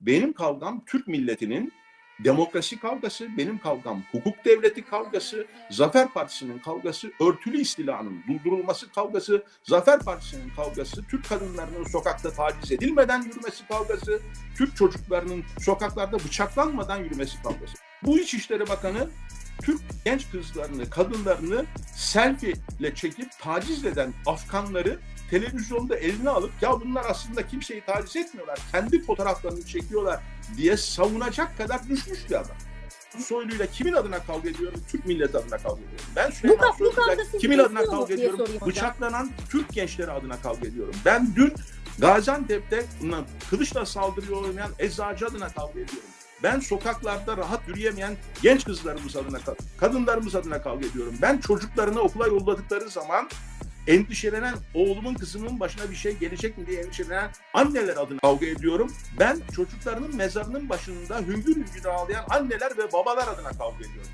Benim kavgam Türk milletinin demokrasi kavgası, benim kavgam hukuk devleti kavgası, Zafer Partisi'nin kavgası, örtülü istilanın durdurulması kavgası, Zafer Partisi'nin kavgası, Türk kadınlarının sokakta taciz edilmeden yürümesi kavgası, Türk çocuklarının sokaklarda bıçaklanmadan yürümesi kavgası. Bu İçişleri Bakanı Türk genç kızlarını, kadınlarını selfie ile çekip taciz eden Afganları televizyonda eline alıp ya bunlar aslında kimseyi taciz etmiyorlar, kendi fotoğraflarını çekiyorlar diye savunacak kadar düşmüş bir adam. Soylu'yla kimin adına kavga ediyorum? Türk milleti adına kavga ediyorum. Ben Süleyman Soylu'yla kimin adına kavga ediyorum? sorayım hocam. Bıçaklanan Türk gençleri adına kavga ediyorum. Ben dün Gaziantep'te kılıçla saldırıyor olmayan eczacı adına kavga ediyorum. Ben sokaklarda rahat yürüyemeyen genç kızlarımız adına, kadınlarımız adına kavga ediyorum. Ben çocuklarını okula yolladıkları zaman endişelenen oğlumun kızımın başına bir şey gelecek mi diye endişelenen anneler adına kavga ediyorum. Ben çocuklarının mezarının başında hüngür hüngür ağlayan anneler ve babalar adına kavga ediyorum.